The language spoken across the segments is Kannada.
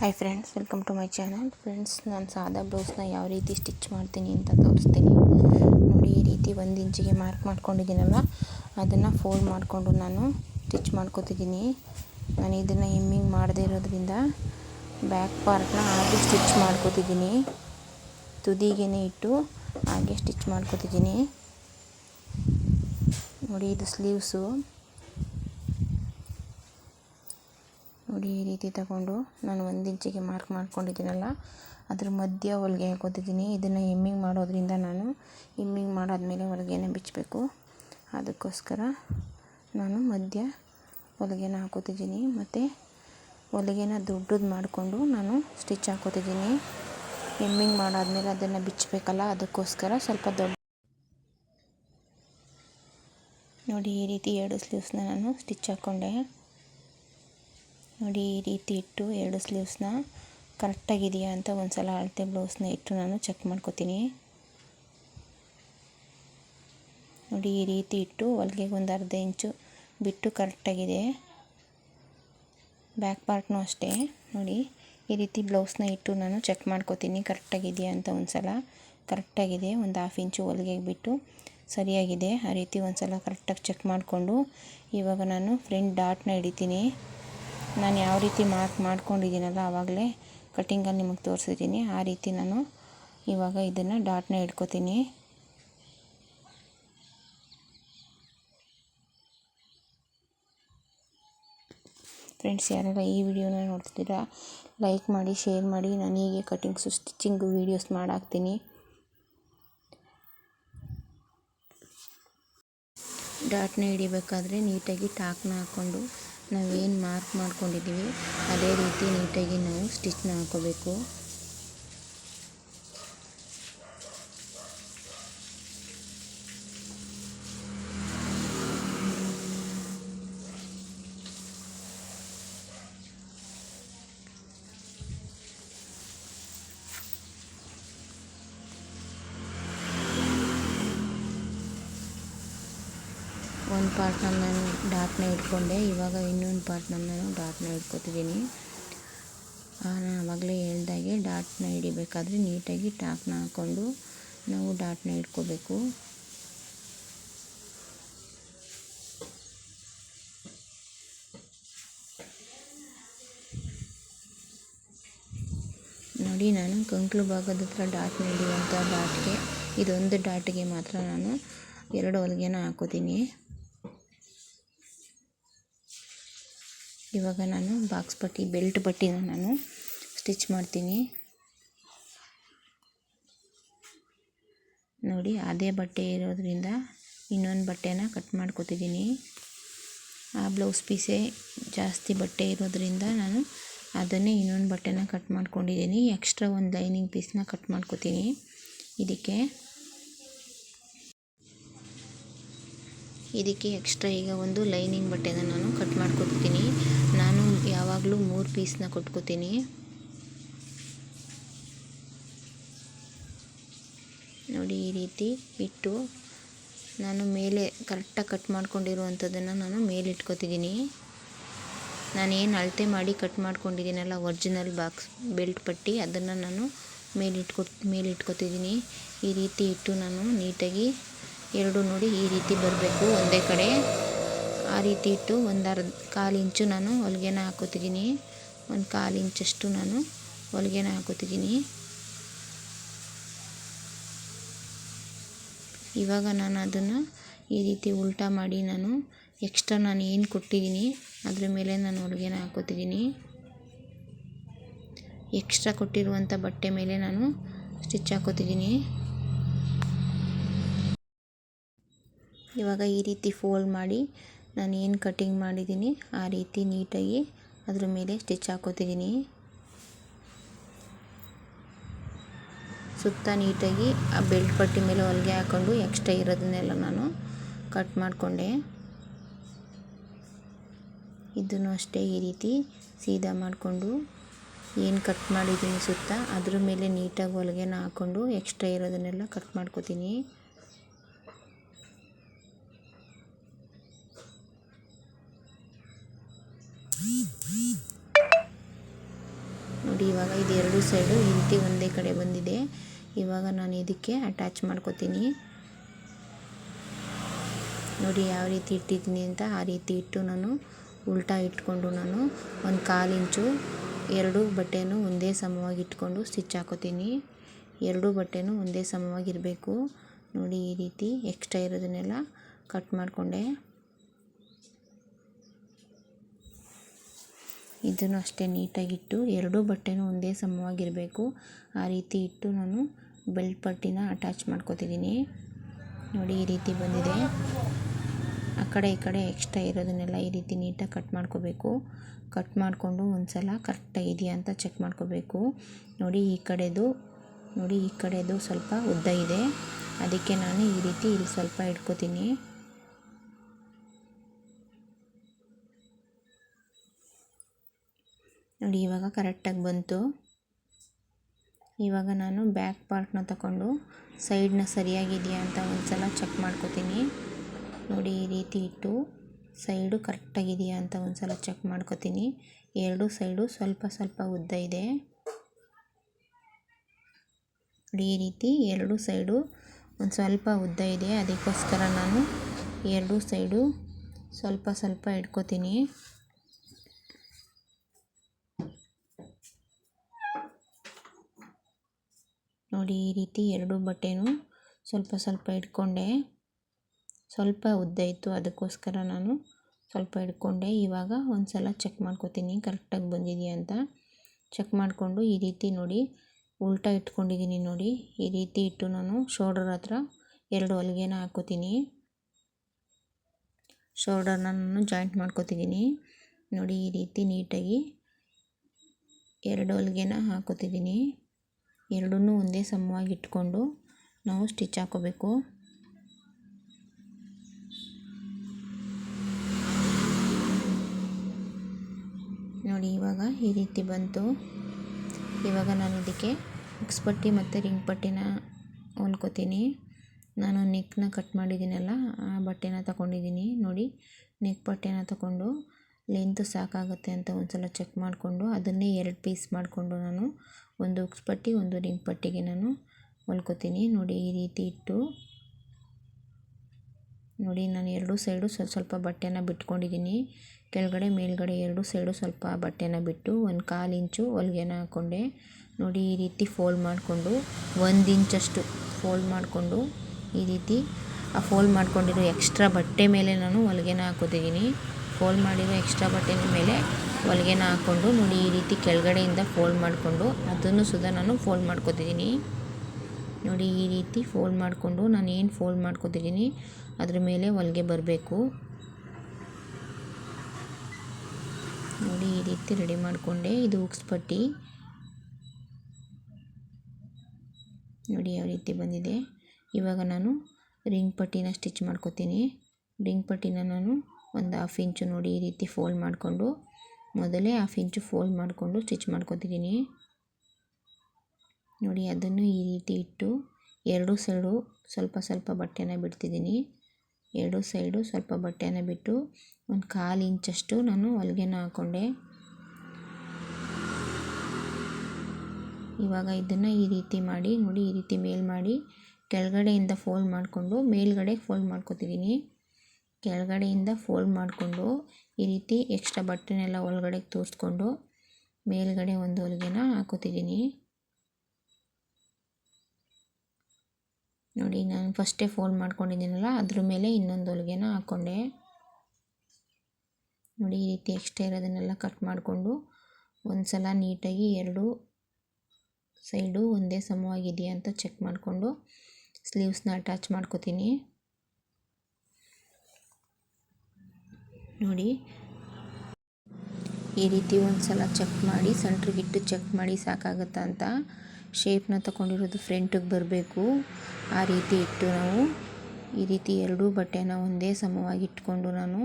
Hi friends welcome to my channel friends ನಾನು ಸಾದಾ ಬ್ಲೌಸ್ನ ಯಾವ ರೀತಿ ಸ್ಟಿಚ್ ಮಾಡ್ತೀನಿ ಅಂತ ತೋರಿಸ್ತೀನಿ. ನೋಡಿ, ಈ ರೀತಿ ಒಂದು ಇಂಚಿಗೆ ಮಾರ್ಕ್ ಮಾಡ್ಕೊಂಡಿದ್ದೀನಲ್ಲ, ಅದನ್ನು ಫೋಲ್ಡ್ ಮಾಡಿಕೊಂಡು ನಾನು ಸ್ಟಿಚ್ ಮಾಡ್ಕೊತಿದ್ದೀನಿ. ನಾನು ಇದನ್ನು ಹಿಮ್ಮಿಂಗ್ ಮಾಡದೇ ಇರೋದ್ರಿಂದ ಬ್ಯಾಕ್ ಪಾರ್ಟ್ನ ಹಾಗೆ ಸ್ಟಿಚ್ ಮಾಡ್ಕೋತಿದ್ದೀನಿ. ತುದಿಗೆ ಇಟ್ಟು ಹಾಗೆ ಸ್ಟಿಚ್ ಮಾಡ್ಕೋತಿದ್ದೀನಿ. ನೋಡಿ, ಇದು ಸ್ಲೀವ್ಸು ನೋಡಿ ಈ ರೀತಿ ತಗೊಂಡು ನಾನು ಒಂದು ಇಂಚಿಗೆ ಮಾರ್ಕ್ ಮಾಡ್ಕೊಂಡಿದ್ದೀನಲ್ಲ, ಅದ್ರ ಮಧ್ಯ ಹೊಲಿಗೆ ಹಾಕೋತಿದ್ದೀನಿ. ಇದನ್ನು ಎಮ್ಮಿಂಗ್ ಮಾಡೋದ್ರಿಂದ ನಾನು ಎಮ್ಮಿಂಗ್ ಮಾಡಾದಮೇಲೆ ಹೊಲಿಗೆನ ಬಿಚ್ಚಬೇಕು ಅದಕ್ಕೋಸ್ಕರ ನಾನು ಮಧ್ಯ ಹೊಲಿಗೆನ ಹಾಕೋತಿದ್ದೀನಿ. ಮತ್ತು ಹೊಲಿಗೆನ ದೊಡ್ಡದು ಮಾಡಿಕೊಂಡು ನಾನು ಸ್ಟಿಚ್ ಹಾಕೋತಿದ್ದೀನಿ. ಎಮ್ಮಿಂಗ್ ಮಾಡಾದ್ಮೇಲೆ ಅದನ್ನು ಬಿಚ್ಚಬೇಕಲ್ಲ ಅದಕ್ಕೋಸ್ಕರ ಸ್ವಲ್ಪ ದೊಡ್ಡ ನೋಡಿ ಈ ರೀತಿ ಎರಡು ಸ್ಲೀವ್ಸ್ನ ನಾನು ಸ್ಟಿಚ್ ಹಾಕ್ಕೊಂಡೆ ನೋಡಿ ಈ ರೀತಿ ಇಟ್ಟು ಎರಡು ಸ್ಲೀವ್ಸ್ನ ಕರೆಕ್ಟಾಗಿದೆಯಾ ಅಂತ ಒಂದು ಸಲ ಅಳತೆ ಬ್ಲೌಸ್ನ ಇಟ್ಟು ನಾನು ಚೆಕ್ ಮಾಡ್ಕೋತೀನಿ. ನೋಡಿ ಈ ರೀತಿ ಇಟ್ಟು ಹೊಲಿಗೆಗೆ ಒಂದು ಅರ್ಧ ಇಂಚು ಬಿಟ್ಟು ಕರೆಕ್ಟಾಗಿದೆ. ಬ್ಯಾಕ್ ಪಾರ್ಟ್ನೂ ಅಷ್ಟೇ. ನೋಡಿ ಈ ರೀತಿ ಬ್ಲೌಸ್ನ ಇಟ್ಟು ನಾನು ಚೆಕ್ ಮಾಡ್ಕೋತೀನಿ ಕರೆಕ್ಟಾಗಿದೆಯಾ ಅಂತ ಒಂದು ಸಲ ಕರೆಕ್ಟಾಗಿದೆ, ಒಂದು ಹಾಫ್ ಇಂಚು ಹೊಲಿಗೆಗೆ ಬಿಟ್ಟು ಸರಿಯಾಗಿದೆ. ಆ ರೀತಿ ಒಂದು ಸಲ ಕರೆಕ್ಟಾಗಿ ಚೆಕ್ ಮಾಡಿಕೊಂಡು ಇವಾಗ ನಾನು ಫ್ರಂಟ್ ಡಾಟ್ನ ಹಿಡಿತೀನಿ. ನಾನು ಯಾವ ರೀತಿ ಮಾರ್ಕ್ ಮಾಡ್ಕೊಂಡಿದ್ದೀನಲ್ಲ ಆವಾಗಲೇ ಕಟ್ಟಿಂಗಲ್ಲಿ ನಿಮಗೆ ತೋರಿಸಿದ್ದೀನಿ. ಆ ರೀತಿ ನಾನು ಇವಾಗ ಇದನ್ನು ಡಾಟ್ನ ಇಟ್ಕೋತೀನಿ. ಫ್ರೆಂಡ್ಸ್ ಯಾರೆಲ್ಲ ಈ ವಿಡಿಯೋನ ನೋಡ್ತಿದ್ದೀರಾ, ಲೈಕ್ ಮಾಡಿ, ಶೇರ್ ಮಾಡಿ. ನಾನು ಹೀಗೆ ಕಟಿಂಗ್ಸು ಸ್ಟಿಚಿಂಗು ವೀಡಿಯೋಸ್ ಮಾಡಾಕ್ತೀನಿ. ಡಾಟ್ನ ಹಿಡಿಬೇಕಾದ್ರೆ ನೀಟಾಗಿ ಟಾಕ್ನ ಹಾಕ್ಕೊಂಡು ನಾವೇನು ಮಾರ್ಕ್ ಮಾಡ್ಕೊಂಡಿದ್ದೀವಿ ಅದೇ ರೀತಿ ನೀಟಾಗಿ ನಾವು ಸ್ಟಿಚ್ನ ಹಾಕೋಬೇಕು. ಒಂದು ಪಾರ್ಟ್ನ ನಾನು ಡಾಟ್ನ ಇಟ್ಕೊಂಡೆ. ಇವಾಗ ಇನ್ನೊಂದು ಪಾರ್ಟ್ನ ನಾನು ಡಾಟ್ನ ಇಟ್ಕೊತಿದ್ದೀನಿ. ನಾನು ಆವಾಗಲೇ ಹೇಳ್ದಾಗೆ ಡಾಟ್ನ ಹಿಡಿಬೇಕಾದ್ರೆ ನೀಟಾಗಿ ಟಾಕ್ನ ಹಾಕ್ಕೊಂಡು ನಾವು ಡಾಟ್ನ ಇಟ್ಕೋಬೇಕು ನೋಡಿ, ನಾನು ಕಂಕ್ಲು ಭಾಗದ ಹತ್ರ ಡಾಟ್ನ ಹಿಡಿಯುವಂಥ ಡಾಟ್ಗೆ, ಇದೊಂದು ಡಾಟ್ಗೆ ಮಾತ್ರ ನಾನು ಎರಡು ಹೊಲಿಗೆನ ಹಾಕೋತೀನಿ. ಇವಾಗ ನಾನು ಬಾಕ್ಸ್ ಪಟ್ಟಿ, ಬೆಲ್ಟ್ ಪಟ್ಟಿನ ನಾನು ಸ್ಟಿಚ್ ಮಾಡ್ತೀನಿ. ನೋಡಿ, ಅದೇ ಬಟ್ಟೆ ಇರೋದ್ರಿಂದ ಇನ್ನೊಂದು ಬಟ್ಟೆನ ಕಟ್ ಮಾಡ್ಕೊತಿದ್ದೀನಿ ಆ ಬ್ಲೌಸ್ ಪೀಸೇ ಜಾಸ್ತಿ ಬಟ್ಟೆ ಇರೋದ್ರಿಂದ ನಾನು ಅದನ್ನೇ ಇನ್ನೊಂದು ಬಟ್ಟೆನ ಕಟ್ ಮಾಡ್ಕೊಂಡಿದ್ದೀನಿ ಎಕ್ಸ್ಟ್ರಾ ಒಂದು ಲೈನಿಂಗ್ ಪೀಸ್ನ ಕಟ್ ಮಾಡ್ಕೊತೀನಿ. ಇದಕ್ಕೆ ಇದಕ್ಕೆ ಎಕ್ಸ್ಟ್ರಾ ಈಗ ಒಂದು ಲೈನಿಂಗ್ ಬಟ್ಟೆನ ನಾನು ಕಟ್ ಮಾಡ್ಕೊತೀನಿ ನಾನು ಯಾವಾಗಲೂ ಮೂರು ಪೀಸ್ನ ಕೊಟ್ಕೋತೀನಿ. ನೋಡಿ ಈ ರೀತಿ ಇಟ್ಟು ನಾನು ಮೇಲೆ ಕರೆಕ್ಟಾಗಿ ಕಟ್ ಮಾಡ್ಕೊಂಡಿರುವಂಥದ್ದನ್ನು ನಾನು ಮೇಲೆ ಇಟ್ಕೊತಿದ್ದೀನಿ. ನಾನೇನು ಅಳತೆ ಮಾಡಿ ಕಟ್ ಮಾಡ್ಕೊಂಡಿದ್ದೀನಲ್ಲ ಒರಿಜಿನಲ್ ಬಾಕ್ಸ್ ಬೆಲ್ಟ್ ಪಟ್ಟಿ ಅದನ್ನು ನಾನು ಮೇಲೆ ಇಟ್ಕೊ ಮೇಲೆ ಇಟ್ಕೊತಿದ್ದೀನಿ. ಈ ರೀತಿ ಇಟ್ಟು ನಾನು ನೀಟಾಗಿ ಎರಡು ನೋಡಿ ಈ ರೀತಿ ಬರಬೇಕು ಒಂದೇ ಕಡೆ. ಆ ರೀತಿ ಇಟ್ಟು ಒಂದು ಅರ್ಧ ಕಾಲು ಇಂಚು ನಾನು ಹೊಲಿಗೆನ ಹಾಕೋತಿದ್ದೀನಿ. ಒಂದು ಕಾಲು ಇಂಚಷ್ಟು ನಾನು ಹೊಲಿಗೆನ ಹಾಕೋತಿದ್ದೀನಿ. ಇವಾಗ ನಾನು ಅದನ್ನು ಈ ರೀತಿ ಉಲ್ಟಾ ಮಾಡಿ ನಾನು ಎಕ್ಸ್ಟ್ರಾ ನಾನು ಏನು ಕೊಟ್ಟಿದ್ದೀನಿ ಅದ್ರ ಮೇಲೆ ನಾನು ಹೊಲಿಗೆನ ಹಾಕೋತಿದ್ದೀನಿ. ಎಕ್ಸ್ಟ್ರಾ ಕೊಟ್ಟಿರುವಂಥ ಬಟ್ಟೆ ಮೇಲೆ ನಾನು ಸ್ಟಿಚ್ ಹಾಕೋತಿದ್ದೀನಿ. ಇವಾಗ ಈ ರೀತಿ ಫೋಲ್ಡ್ ಮಾಡಿ ನಾನು ಏನು ಕಟ್ಟಿಂಗ್ ಮಾಡಿದ್ದೀನಿ, ಆ ರೀತಿ ನೀಟಾಗಿ ಅದ್ರ ಮೇಲೆ ಸ್ಟಿಚ್ ಹಾಕೋತಿದ್ದೀನಿ. ಸುತ್ತ ನೀಟಾಗಿ ಆ ಬೆಲ್ಟ್ ಪಟ್ಟಿ ಮೇಲೆ ಹೊಲಿಗೆ ಹಾಕ್ಕೊಂಡು ಎಕ್ಸ್ಟ್ರಾ ಇರೋದನ್ನೆಲ್ಲ ನಾನು ಕಟ್ ಮಾಡಿಕೊಂಡೆ. ಇದನ್ನು ಅಷ್ಟೇ ಈ ರೀತಿ ಸೀದಾ ಮಾಡಿಕೊಂಡು ಏನು ಕಟ್ ಮಾಡಿದ್ದೀನಿ ಸುತ್ತ ಅದ್ರ ಮೇಲೆ ನೀಟಾಗಿ ಹೊಲಿಗೆನ ಹಾಕ್ಕೊಂಡು ಎಕ್ಸ್ಟ್ರಾ ಇರೋದನ್ನೆಲ್ಲ ಕಟ್ ಮಾಡ್ಕೋತೀನಿ. ಇವಾಗ ಇದು ಎರಡು ಸೈಡು ರೀತಿ ಒಂದೇ ಕಡೆ ಬಂದಿದೆ. ಇವಾಗ ನಾನು ಇದಕ್ಕೆ ಅಟ್ಯಾಚ್ ಮಾಡ್ಕೋತೀನಿ. ನೋಡಿ ಯಾವ ರೀತಿ ಇಟ್ಟಿದ್ದೀನಿ ಅಂತ, ಆ ರೀತಿ ಇಟ್ಟು ನಾನು ಉಲ್ಟಾ ಇಟ್ಕೊಂಡು ನಾನು ಒಂದು ಕಾಲು ಇಂಚು, ಎರಡು ಬಟ್ಟೆನೂ ಒಂದೇ ಸಮವಾಗಿ ಇಟ್ಕೊಂಡು ಸ್ಟಿಚ್ ಹಾಕೋತೀನಿ. ಎರಡು ಬಟ್ಟೆನೂ ಒಂದೇ ಸಮವಾಗಿರಬೇಕು ನೋಡಿ ಈ ರೀತಿ ಎಕ್ಸ್ಟ್ರಾ ಇರೋದನ್ನೆಲ್ಲ ಕಟ್ ಮಾಡಿಕೊಂಡೆ. ಇದನ್ನು ಅಷ್ಟೇ ನೀಟಾಗಿಟ್ಟು ಎರಡೂ ಬಟ್ಟೆನೂ ಒಂದೇ ಸಮವಾಗಿರಬೇಕು. ಆ ರೀತಿ ಇಟ್ಟು ನಾನು ಬೆಲ್ಟ್ ಪಟ್ಟಿನ ಅಟ್ಯಾಚ್ ಮಾಡ್ಕೋತಿದ್ದೀನಿ. ನೋಡಿ ಈ ರೀತಿ ಬಂದಿದೆ. ಆ ಕಡೆ ಈ ಕಡೆ ಎಕ್ಸ್ಟ್ರಾ ಇರೋದನ್ನೆಲ್ಲ ಈ ರೀತಿ ನೀಟಾಗಿ ಕಟ್ ಮಾಡ್ಕೋಬೇಕು. ಕಟ್ ಮಾಡಿಕೊಂಡು ಒಂದು ಸಲ ಕರೆಕ್ಟಾಗಿ ಇದೆಯಾ ಅಂತ ಚೆಕ್ ಮಾಡ್ಕೋಬೇಕು. ನೋಡಿ ಈ ಕಡೆದು, ನೋಡಿ ಈ ಕಡೆದು ಸ್ವಲ್ಪ ಉದ್ದ ಇದೆ. ಅದಕ್ಕೆ ನಾನು ಈ ರೀತಿ ಇಲ್ಲಿ ಸ್ವಲ್ಪ ಇಟ್ಕೋತೀನಿ. ನೋಡಿ, ಇವಾಗ ಕರೆಕ್ಟಾಗಿ ಬಂತು. ಇವಾಗ ನಾನು ಬ್ಯಾಕ್ ಪಾರ್ಟ್ನ ತಗೊಂಡು ಸೈಡ್ನ ಸರಿಯಾಗಿದೆಯಾ ಅಂತ ಒಂದು ಸಲ ಚೆಕ್ ಮಾಡ್ಕೋತೀನಿ. ನೋಡಿ, ಈ ರೀತಿ ಇಟ್ಟು ಸೈಡು ಕರೆಕ್ಟಾಗಿದೆಯಾ ಅಂತ ಒಂದು ಸಲ ಚೆಕ್ ಮಾಡ್ಕೋತೀನಿ. ಎರಡು ಸೈಡು ಸ್ವಲ್ಪ ಸ್ವಲ್ಪ ಉದ್ದ ಇದೆ. ಈ ರೀತಿ ಎರಡು ಸೈಡು ಒಂದು ಸ್ವಲ್ಪ ಉದ್ದ ಇದೆ. ಅದಕ್ಕೋಸ್ಕರ ನಾನು ಎರಡು ಸೈಡು ಸ್ವಲ್ಪ ಸ್ವಲ್ಪ ಇಟ್ಕೋತೀನಿ. ನೋಡಿ ಈ ರೀತಿ ಎರಡು ಬಟ್ಟೆನೂ ಸ್ವಲ್ಪ ಸ್ವಲ್ಪ ಇಟ್ಕೊಂಡೆ. ಸ್ವಲ್ಪ ಉದ್ದ ಇತ್ತು, ಅದಕ್ಕೋಸ್ಕರ ನಾನು ಸ್ವಲ್ಪ ಇಟ್ಕೊಂಡೆ. ಇವಾಗ ಒಂದು ಸಲ ಚೆಕ್ ಮಾಡ್ಕೋತೀನಿ, ಕರೆಕ್ಟಾಗಿ ಬಂದಿದೆಯಾ ಅಂತ. ಚೆಕ್ ಮಾಡಿಕೊಂಡು ಈ ರೀತಿ ನೋಡಿ, ಉಲ್ಟಾ ಇಟ್ಕೊಂಡಿದ್ದೀನಿ ನೋಡಿ. ಈ ರೀತಿ ಇಟ್ಟು ನಾನು ಶೋಲ್ಡರ್ ಹತ್ರ ಎರಡು ಹೊಲಿಗೆನ ಹಾಕೋತೀನಿ. ಶೋಲ್ಡರ್ನ ನಾನು ಜಾಯಿಂಟ್ ಮಾಡ್ಕೋತಿದ್ದೀನಿ. ನೋಡಿ ಈ ರೀತಿ ನೀಟಾಗಿ ಎರಡು ಹೊಲಿಗೆನ ಹಾಕೋತಿದ್ದೀನಿ. ಎರಡನ್ನೂ ಒಂದೇ ಸಮವಾಗಿ ಇಟ್ಕೊಂಡು ನಾವು ಸ್ಟಿಚ್ ಹಾಕೋಬೇಕು. ನೋಡಿ, ಇವಾಗ ಈ ರೀತಿ ಬಂತು. ಇವಾಗ ನಾನು ಇದಕ್ಕೆ ಹುಕ್ಸ್ ಪಟ್ಟಿ ಮತ್ತು ರಿಂಗ್ ಪಟ್ಟಿನ ಹೊಲ್ಕೋತೀನಿ ನಾನು ನೆಕ್ನ ಕಟ್ ಮಾಡಿದ್ದೀನಲ್ಲ, ಆ ಬಟ್ಟೆನ ತಗೊಂಡಿದ್ದೀನಿ. ನೋಡಿ ನೆಕ್ ಬಟ್ಟೆನ ತಗೊಂಡು ಲೆಂತ್ ಸಾಕಾಗುತ್ತೆ ಅಂತ ಒಂದು ಸಲ ಚೆಕ್ ಮಾಡಿಕೊಂಡು ಅದನ್ನೇ ಎರಡು ಪೀಸ್ ಮಾಡಿಕೊಂಡು ನಾನು ಒಂದು ಉಕ್ಸ್ ಪಟ್ಟಿ, ಒಂದು ರಿಂಗ್ ಪಟ್ಟಿಗೆ ನಾನು ಹೊಲ್ಕೊತೀನಿ. ನೋಡಿ, ಈ ರೀತಿ ಇಟ್ಟು, ನೋಡಿ, ನಾನು ಎರಡು ಸೈಡು ಸ್ವಲ್ಪ ಸ್ವಲ್ಪ ಬಟ್ಟೆನ ಬಿಟ್ಕೊಂಡಿದ್ದೀನಿ. ಕೆಳಗಡೆ, ಮೇಲ್ಗಡೆ ಎರಡು ಸೈಡು ಸ್ವಲ್ಪ ಬಟ್ಟೆನ ಬಿಟ್ಟು, ಒಂದು ಕಾಲು ಇಂಚು ಹೊಲಿಗೆನ ಹಾಕ್ಕೊಂಡೆ ನೋಡಿ, ಈ ರೀತಿ ಫೋಲ್ಡ್ ಮಾಡಿಕೊಂಡು, ಒಂದು ಇಂಚಷ್ಟು ಫೋಲ್ಡ್ ಮಾಡಿಕೊಂಡು, ಈ ರೀತಿ, ಆ ಫೋಲ್ಡ್ ಮಾಡ್ಕೊಂಡಿರೋ ಎಕ್ಸ್ಟ್ರಾ ಬಟ್ಟೆ ಮೇಲೆ ನಾನು ಹೊಲಿಗೆನ ಹಾಕೋತಿದ್ದೀನಿ. ಫೋಲ್ಡ್ ಮಾಡಿರೋ ಎಕ್ಸ್ಟ್ರಾ ಬಟ್ಟೆನ ಮೇಲೆ ಹೊಲಿಗೆನ ಹಾಕ್ಕೊಂಡು ನೋಡಿ ಈ ರೀತಿ ಕೆಳಗಡೆಯಿಂದ ಫೋಲ್ಡ್ ಮಾಡಿಕೊಂಡು ಅದನ್ನು ಸುಧಾ ನಾನು ಫೋಲ್ಡ್ ಮಾಡ್ಕೊತಿದ್ದೀನಿ. ನೋಡಿ ಈ ರೀತಿ ಫೋಲ್ಡ್ ಮಾಡಿಕೊಂಡು ನಾನು ಏನು ಫೋಲ್ಡ್ ಮಾಡ್ಕೊತಿದ್ದೀನಿ, ಅದ್ರ ಮೇಲೆ ಹೊಲಿಗೆ ಬರಬೇಕು. ನೋಡಿ ಈ ರೀತಿ ರೆಡಿ ಮಾಡಿಕೊಂಡೆ. ಇದು ಉಕ್ಸ್ಪಟ್ಟಿ ನೋಡಿ ಯಾವ ರೀತಿ ಬಂದಿದೆ. ಇವಾಗ ನಾನು ರಿಂಗ್ ಪಟ್ಟಿನ ಸ್ಟಿಚ್ ಮಾಡ್ಕೊತೀನಿ. ರಿಂಗ್ ಪಟ್ಟಿನ ನಾನು ಒಂದು ಹಾಫ್ ಇಂಚು ನೋಡಿ ಈ ರೀತಿ ಫೋಲ್ಡ್ ಮಾಡಿಕೊಂಡು ಮೊದಲೇ ಹಾಫ್ ಇಂಚು ಫೋಲ್ಡ್ ಮಾಡಿಕೊಂಡು ಸ್ಟಿಚ್ ಮಾಡ್ಕೊತಿದ್ದೀನಿ. ನೋಡಿ, ಅದನ್ನು ಈ ರೀತಿ ಇಟ್ಟು ಎರಡು ಸೈಡು ಸ್ವಲ್ಪ ಸ್ವಲ್ಪ ಬಟ್ಟೆನ ಬಿಡ್ತಿದ್ದೀನಿ. ಎರಡು ಸೈಡು ಸ್ವಲ್ಪ ಬಟ್ಟೆನ ಬಿಟ್ಟು ಒಂದು ಕಾಲು ಇಂಚಷ್ಟು ನಾನು ಹೊಲಿಗೆನ ಹಾಕ್ಕೊಂಡೆ ಇವಾಗ ಇದನ್ನು ಈ ರೀತಿ ಮಾಡಿ, ನೋಡಿ, ಈ ರೀತಿ ಮೇಲ್ ಮಾಡಿ ಕೆಳಗಡೆಯಿಂದ ಫೋಲ್ಡ್ ಮಾಡಿಕೊಂಡು ಮೇಲ್ಗಡೆ ಫೋಲ್ಡ್ ಮಾಡ್ಕೊತಿದ್ದೀನಿ. ಕೆಳಗಡೆಯಿಂದ ಫೋಲ್ಡ್ ಮಾಡಿಕೊಂಡು ಈ ರೀತಿ ಎಕ್ಸ್ಟ್ರಾ ಬಟ್ಟೆನೆಲ್ಲ ಒಳಗಡೆ ತೋರಿಸ್ಕೊಂಡು ಮೇಲ್ಗಡೆ ಒಂದು ಹೊಲಿಗೆನ ಹಾಕೋತಿದ್ದೀನಿ ನೋಡಿ, ನಾನು ಫಸ್ಟೇ ಫೋಲ್ಡ್ ಮಾಡ್ಕೊಂಡಿದ್ದೀನಲ್ಲ, ಅದ್ರ ಮೇಲೆ ಇನ್ನೊಂದು ಹೊಲಿಗೆನ ಹಾಕ್ಕೊಂಡೆ ನೋಡಿ, ಈ ರೀತಿ ಎಕ್ಸ್ಟ್ರಾ ಇರೋದನ್ನೆಲ್ಲ ಕಟ್ ಮಾಡಿಕೊಂಡು ಒಂದು ಸಲ ನೀಟಾಗಿ ಎರಡು ಸೈಡು ಒಂದೇ ಸಮವಾಗಿದೆಯಾ ಅಂತ ಚೆಕ್ ಮಾಡಿಕೊಂಡು ಸ್ಲೀವ್ಸ್ನ ಅಟ್ಯಾಚ್ ಮಾಡ್ಕೋತೀನಿ. ನೋಡಿ. ಈ ರೀತಿ ಒಂದು ಸಲ ಚೆಕ್ ಮಾಡಿ ಸೆಂಟ್ರಿಗಿಟ್ಟು ಚೆಕ್ ಮಾಡಿ ಸಾಕಾಗತ್ತಾ ಅಂತ ಶೇಪ್ನ ತಗೊಂಡಿರೋದು ಫ್ರಂಟಿಗೆ ಬರಬೇಕು. ಆ ರೀತಿ ಇಟ್ಟು ನಾವು ಈ ರೀತಿ ಎರಡೂ ಬಟ್ಟೆನ ಒಂದೇ ಸಮವಾಗಿ ಇಟ್ಕೊಂಡು ನಾನು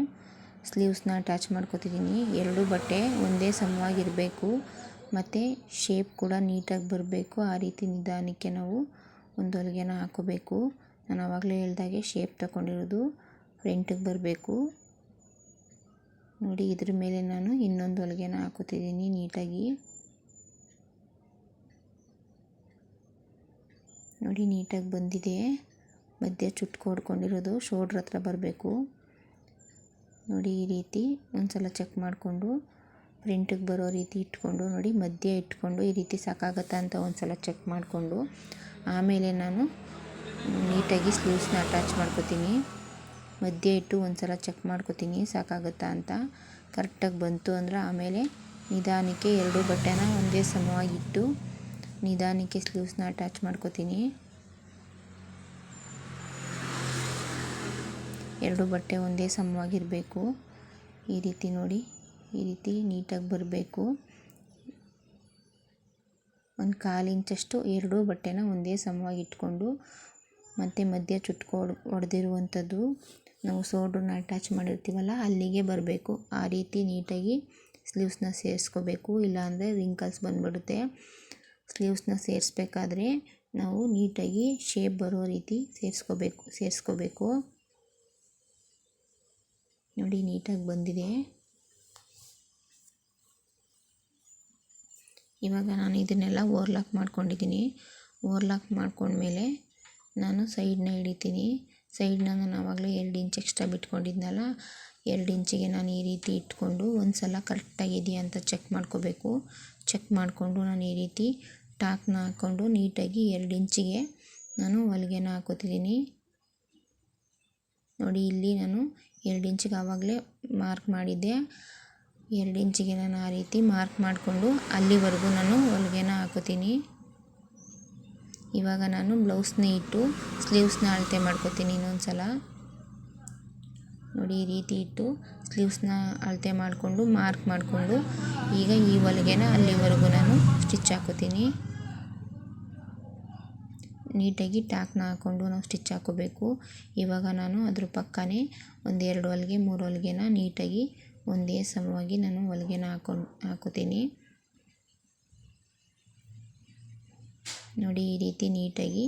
ಸ್ಲೀವ್ಸ್ನ ಅಟ್ಯಾಚ್ ಮಾಡ್ಕೊತಿದ್ದೀನಿ. ಎರಡೂ ಬಟ್ಟೆ ಒಂದೇ ಸಮವಾಗಿರಬೇಕು ಮತ್ತು ಶೇಪ್ ಕೂಡ ನೀಟಾಗಿ ಬರಬೇಕು. ಆ ರೀತಿ ನಿಧಾನಕ್ಕೆ ನಾವು ಒಂದು ಹೊಲಿಗೆನ ಹಾಕೋಬೇಕು. ನಾನು ಆವಾಗಲೇ ಹೇಳ್ದಾಗೆ ಶೇಪ್ ತಗೊಂಡಿರೋದು ಫ್ರಂಟಿಗೆ ಬರಬೇಕು. ನೋಡಿ ಇದ್ರ ಮೇಲೆ ನಾನು ಇನ್ನೊಂದು ಹೊಲಿಗೆನ ಹಾಕುತ್ತಿದ್ದೀನಿ ನೀಟಾಗಿ. ನೋಡಿ ನೀಟಾಗಿ ಬಂದಿದೆ. ಮಧ್ಯ ಚುಟ್ಕು ಹೊಡ್ಕೊಂಡಿರೋದು, ಶೋಲ್ಡ್ರ್ ಹತ್ರ ಬರಬೇಕು. ನೋಡಿ ಈ ರೀತಿ ಒಂದ್ಸಲ ಚೆಕ್ ಮಾಡಿಕೊಂಡು ಪ್ರಿಂಟಿಗೆ ಬರೋ ರೀತಿ ಇಟ್ಕೊಂಡು, ನೋಡಿ ಮಧ್ಯ ಇಟ್ಕೊಂಡು ಈ ರೀತಿ ಸಾಕಾಗತ್ತಾ ಅಂತ ಒಂದ್ಸಲ ಚೆಕ್ ಮಾಡಿಕೊಂಡು, ಆಮೇಲೆ ನಾನು ನೀಟಾಗಿ ಸ್ಲೀವ್ಸ್ನ ಅಟ್ಯಾಚ್ ಮಾಡ್ಕೋತೀನಿ. ಮಧ್ಯ ಇಟ್ಟು ಒಂದ್ಸಲ ಚೆಕ್ ಮಾಡ್ಕೊತೀನಿ, ಸಾಕಾಗುತ್ತಾ ಅಂತ. ಕರೆಕ್ಟಾಗಿ ಬಂತು ಅಂದರೆ ಆಮೇಲೆ ನಿಧಾನಕ್ಕೆ ಎರಡು ಬಟ್ಟೆನ ಒಂದೇ ಸಮವಾಗಿ ಇಟ್ಟು ನಿಧಾನಕ್ಕೆ ಸ್ಲೀವ್ಸ್ನ ಅಟ್ಯಾಚ್ ಮಾಡ್ಕೊತೀನಿ. ಎರಡು ಬಟ್ಟೆ ಒಂದೇ ಸಮವಾಗಿರಬೇಕು. ಈ ರೀತಿ ನೋಡಿ, ಈ ರೀತಿ ನೀಟಾಗಿ ಬರಬೇಕು. ಒಂದು ಕಾಲು ಇಂಚಷ್ಟು ಎರಡೂ ಬಟ್ಟೆನ ಒಂದೇ ಸಮವಾಗಿ ಇಟ್ಕೊಂಡು ಮತ್ತು ಮಧ್ಯ ಚುಟ್ಕೊ ಹೊಡೆದಿರುವಂಥದ್ದು ನಾವು ಸೋಡ್ರನ್ನ ಅಟ್ಯಾಚ್ ಮಾಡಿರ್ತೀವಲ್ಲ, ಅಲ್ಲಿಗೆ ಬರಬೇಕು. ಆ ರೀತಿ ನೀಟಾಗಿ ಸ್ಲೀವ್ಸ್ನ ಸೇರಿಸ್ಕೋಬೇಕು. ಇಲ್ಲಾಂದರೆ ರಿಂಕಲ್ಸ್ ಬಂದುಬಿಡುತ್ತೆ. ಸ್ಲೀವ್ಸ್ನ ಸೇರಿಸ್ಬೇಕಾದ್ರೆ ನಾವು ನೀಟಾಗಿ ಶೇಪ್ ಬರೋ ರೀತಿ ಸೇರಿಸ್ಕೋಬೇಕು ಸೇರಿಸ್ಕೋಬೇಕು. ನೋಡಿ, ನೀಟಾಗಿ ಬಂದಿದೆ. ಇವಾಗ ನಾನು ಇದನ್ನೆಲ್ಲ ಓರ್ಲಾಕ್ ಮಾಡ್ಕೊಂಡಿದ್ದೀನಿ. ಓವರ್ಲಾಕ್ ಮಾಡ್ಕೊಂಡ್ಮೇಲೆ ನಾನು ಸೈಡ್ನ ಹಿಡಿತೀನಿ. ಸೈಡ್ನ ನಾನು ಆವಾಗಲೇ ಎರಡು ಇಂಚ್ ಎಕ್ಸ್ಟ್ರಾ ಬಿಟ್ಕೊಂಡಿದ್ನಲ್ಲ, ಎರಡು ಇಂಚಿಗೆ ನಾನು ಈ ರೀತಿ ಇಟ್ಕೊಂಡು ಒಂದು ಸಲ ಕರೆಕ್ಟಾಗಿದೆಯಾ ಅಂತ ಚೆಕ್ ಮಾಡ್ಕೋಬೇಕು. ಚೆಕ್ ಮಾಡಿಕೊಂಡು ನಾನು ಈ ರೀತಿ ಟಾಕ್ನ ಹಾಕ್ಕೊಂಡು ನೀಟಾಗಿ ಎರಡು ಇಂಚಿಗೆ ನಾನು ಹೊಲಿಗೆನ ಹಾಕೋತಿದ್ದೀನಿ. ನೋಡಿ, ಇಲ್ಲಿ ನಾನು ಎರಡು ಇಂಚಿಗೆ ಆವಾಗಲೇ ಮಾರ್ಕ್ ಮಾಡಿದ್ದೆ. ಎರಡು ಇಂಚಿಗೆ ನಾನು ಆ ರೀತಿ ಮಾರ್ಕ್ ಮಾಡಿಕೊಂಡು ಅಲ್ಲಿವರೆಗೂ ನಾನು ಹೊಲಿಗೆನ ಹಾಕೋತೀನಿ. ಇವಾಗ ನಾನು ಬ್ಲೌಸ್ನ ಇಟ್ಟು ಸ್ಲೀವ್ಸ್ನ ಅಳತೆ ಮಾಡ್ಕೋತೀನಿ ಇನ್ನೊಂದು ಸಲ ನೋಡಿ, ಈ ರೀತಿ ಇಟ್ಟು ಸ್ಲೀವ್ಸ್ನ ಅಳತೆ ಮಾಡಿಕೊಂಡು, ಮಾರ್ಕ್ ಮಾಡಿಕೊಂಡು ಈಗ ಈ ಹೊಲಿಗೆನ ಅಲ್ಲಿವರೆಗೂ ನಾನು ಸ್ಟಿಚ್ ಹಾಕೋತೀನಿ. ನೀಟಾಗಿ ಟ್ಯಾಕ್ನ ಹಾಕ್ಕೊಂಡು ನಾವು ಸ್ಟಿಚ್ ಹಾಕೋಬೇಕು. ಇವಾಗ ನಾನು ಅದ್ರ ಪಕ್ಕನೇ ಒಂದು ಎರಡು ಹೊಲಿಗೆ, ಮೂರು ಹೊಲಿಗೆನ ನೀಟಾಗಿ ಒಂದೇ ಸಮವಾಗಿ ನಾನು ಹೊಲಿಗೆನ ಹಾಕೊಂಡು, ಹಾಕೋತೀನಿ. ನೋಡಿ ಈ ರೀತಿ ನೀಟಾಗಿ